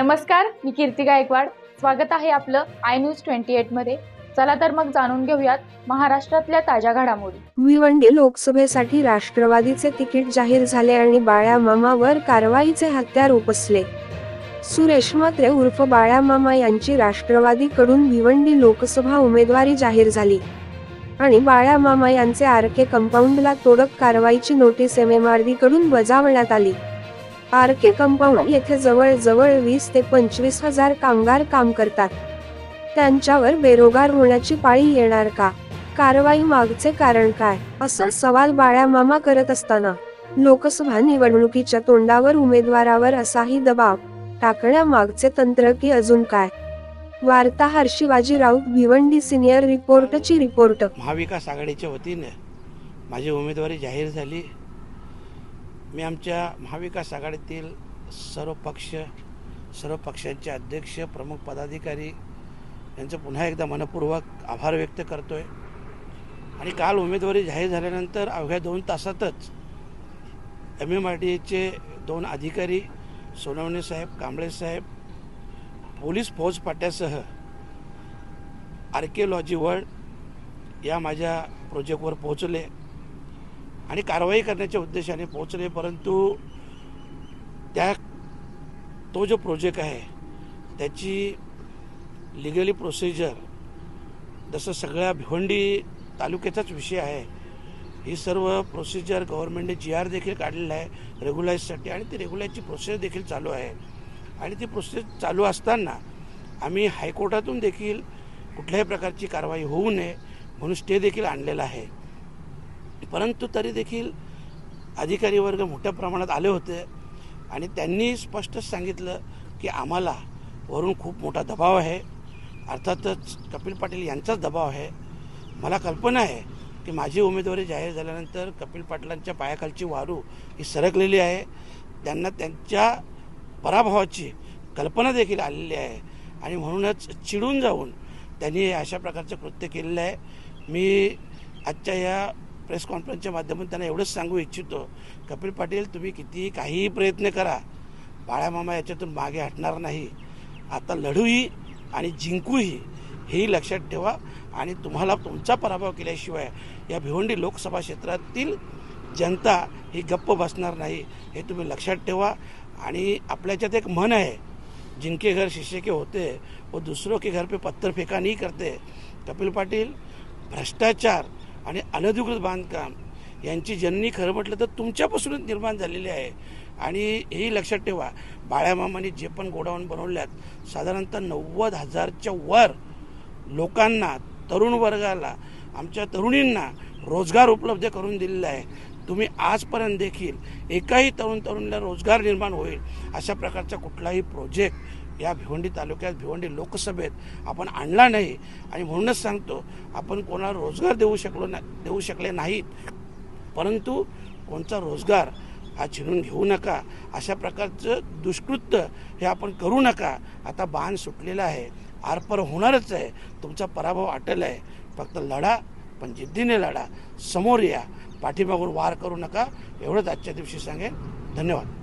नमस्कार मी कीर्ती गायकवाड. स्वागत आहे आपलं आय न्यूज ट्वेंटी एटमध्ये. चला तर मग जाणून घेऊयात महाराष्ट्रातल्या ताज्या घडामोडी. भिवंडी लोकसभेसाठी राष्ट्रवादीचे तिकीट जाहीर झाले आणि बाळ्या मामावर कारवाईचे हत्यार उपसले. सुरेश मात्रे उर्फ बाळ्या मामा यांची राष्ट्रवादीकडून भिवंडी लोकसभा उमेदवारी जाहीर झाली. आणि बाळ्या मामा यांचे आरके कंपाऊंडला तोडक कारवाईची नोटीस एमएमआरडी कडून बजावण्यात आली. आर के कंपाऊंड येथे जवळजवळ वीस ते पंचवीस हजार कामगार काम करतात. त्यांच्यावर बेरोगार होण्याची पाळी येणार का? कारवाई मागचे कारण काय? असा सवाल बाळ्या मामा करत असताना लोकसभा निवडणुकीच्या तोंडावर उमेदवारावर असाही दबाव टाकण्यामागचे तंत्र की अजून काय? वार्ताहर शिवाजी राऊत भिवंडी सिनियर रिपोर्टची रिपोर्ट. महाविकास आघाडीच्या वतीने माझी उमेदवारी जाहीर झाली. मी आमच्या महाविकास आघाडीतील सर्व पक्ष सर्व पक्षांचे अध्यक्ष प्रमुख पदाधिकारी यांचं पुन्हा एकदा मनपूर्वक आभार व्यक्त करतो आहे आणि काल उमेदवारी जाहीर झाल्यानंतर अवघ्या दोन तासातच एम एम आर डी एचे दोन अधिकारी सोनवणे साहेब कांबळे साहेब पोलीस फौजपाट्यासह आर्किओलॉजी वर्ल्ड या माझ्या प्रोजेक्टवर पोहोचले. आणि कारवाई करण्याच्या उद्देशाने पोहोचले परंतु त्या तो जो प्रोजेक्ट आहे त्याची लिगली प्रोसिजर जसं सगळ्या भिवंडी तालुक्याचाच विषय आहे ही सर्व प्रोसिजर गव्हर्नमेंटने जी आर देखील काढलेला आहे रेग्युलाईजसाठी आणि ती रेग्युलाईजची प्रोसेस देखील चालू आहे. आणि ती प्रोसेस चालू असताना आम्ही हायकोर्टातून देखील कुठल्याही प्रकारची कारवाई होऊ नये म्हणून स्टे देखील आणलेला आहे. परंतु तरी देखील अधिकारी वर्ग मोठ्या प्रमाणात आले होते आणि त्यांनी स्पष्टच सांगितलं की आम्हाला वरून खूप मोठा दबाव आहे. अर्थातच कपिल पाटील यांचाच दबाव आहे. मला कल्पना आहे की माझी उमेदवारी जाहीर झाल्यानंतर कपिल पाटलांच्या पायाखालची वारू ही सरकलेली आहे. त्यांना त्यांच्या पराभवाची कल्पना देखील आलेली आहे आणि म्हणूनच चिडून जाऊन त्यांनी अशा प्रकारचं कृत्य केलेलं आहे. मी आजच्या या प्रेस कॉन्फरन्सच्या माध्यमातून त्यांना एवढंच सांगू इच्छितो. कपिल पाटील तुम्ही कितीही काहीही प्रयत्न करा बाळामामा याच्यातून मागे हटणार नाही. आता लढूही आणि जिंकूही हेही लक्षात ठेवा आणि तुम्हाला तुमचा पराभव केल्याशिवाय या भिवंडी लोकसभा क्षेत्रातील जनता ही गप्प बसणार नाही हे तुम्ही लक्षात ठेवा. आणि आपल्याच्यात एक मन आहे जिनके घर शिष्य के होते वो दूसरों के घर पे पत्थर फेका नहीं करते. कपिल पाटील भ्रष्टाचार आणि अनधिकृत बांधकाम यांची जननी खरं म्हटलं तर तुमच्यापासूनच निर्माण झालेली आहे. आणि हेही लक्षात ठेवा बाळ्यामामाने जे पण गोडाऊन बनवल्यात साधारणतः नव्वद हजारच्या वर लोकांना तरुण वर्गाला आमच्या तरुणींना रोजगार उपलब्ध करून दिलेला आहे. तुम्ही आजपर्यंत देखील एकाही तरुण तरुणीला रोजगार निर्माण होईल अशा प्रकारचा कुठलाही प्रोजेक्ट या भिवंडी तालुक्यात भिवंडी लोकसभेत आपण आणला नाही. आणि म्हणूनच सांगतो आपण कोणाला रोजगार देऊ शकलो ना देऊ शकले नाहीत. परंतु कोणचा रोजगार हा चिरून घेऊ नका. अशा प्रकारचं दुष्कृत्य हे आपण करू नका. आता बाण सुटलेला आहे. आरपर होणारच आहे. तुमचा पराभव अटल आहे. फक्त लढा पण जिद्दीने लढा. समोर या. पाठीमागून वार करू नका. एवढंच आजच्या दिवशी सांगेन. धन्यवाद.